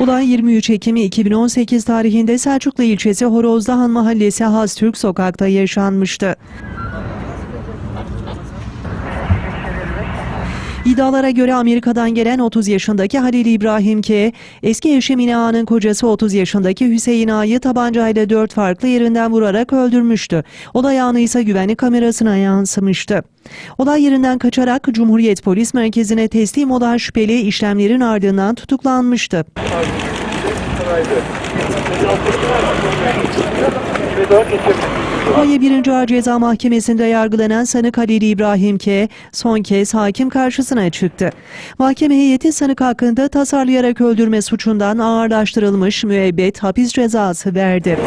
Olay 23 Ekim 2018 tarihinde Selçuklu ilçesi Horozdahan Mahallesi Haztürk sokakta yaşanmıştı. İddialara göre Amerika'dan gelen 30 yaşındaki Halil İbrahim K, eski eşi Mine Ağa'nın kocası 30 yaşındaki Hüseyin Ağa'yı tabancayla 4 farklı yerinden vurarak öldürmüştü. Olay anı ise güvenlik kamerasına yansımıştı. Olay yerinden kaçarak Cumhuriyet Polis Merkezi'ne teslim olan şüpheli işlemlerin ardından tutuklanmıştı. Konya 1. Ağır Ceza Mahkemesi'nde yargılanan sanık Halil İbrahim K. son kez hakim karşısına çıktı. Mahkeme heyeti sanık hakkında tasarlayarak öldürme suçundan ağırlaştırılmış müebbet hapis cezası verdi.